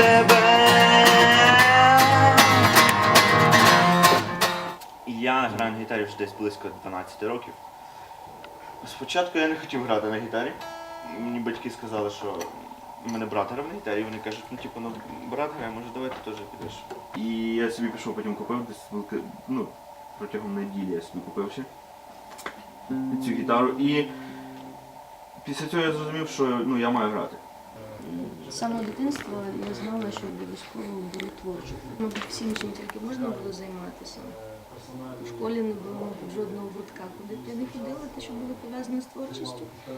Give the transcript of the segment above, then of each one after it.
тебе. Я граю на гітарі вже десь близько 12 років. Спочатку я не хотів грати на гітарі. Мені батьки сказали, що в мене брат грав на гітарі, і вони кажуть, ну типу, ну брат грає, може давай ти теж підеш. І я собі пішов, потім купив десь ну, ну протягом неділі я собі купив ще цю гітару. І після цього я зрозумів, що ну, я маю грати. З самого дитинства я знала, що обов'язково буду творчою. Мабуть, всім чим тільки можна було займатися. У школі не було жодного гуртка, куди б не ходила, те, що було пов'язане з творчістю. М,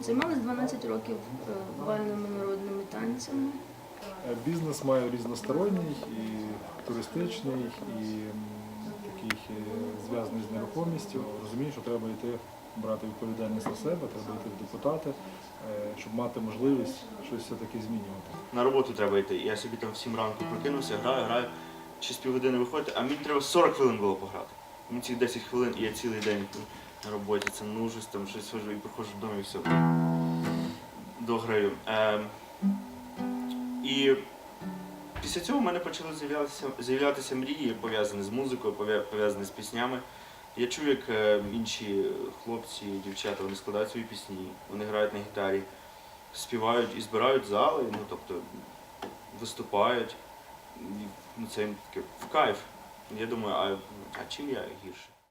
Займалась 12 років е, бальними народними танцями. Е, Бізнес має різносторонній, і туристичний, і такий е, зв'язаний з нерухомістю. Розумію, що треба йти брати відповідальність на себе, треба йти в депутати, щоб мати можливість щось все-таки змінювати. На роботу треба йти. Я собі там в 7 ранку прокинувся, граю, граю, через півгодини виходити, а мені треба 40 хвилин було пограти. Мені цих 10 хвилин, і я цілий день на роботі, це нужусь, там щось ходжу і приходжу додому і все. Дограю. Ем, і після цього в мене почали з'являтися мрії, пов'язані з музикою, пов'язані з піснями. Я чую, як е, інші хлопці, дівчата, вони складають свої пісні, вони грають на гітарі, співають і збирають зали, ну тобто виступають. Ну, це їм таке в кайф. Я думаю, а, а чим я гірше?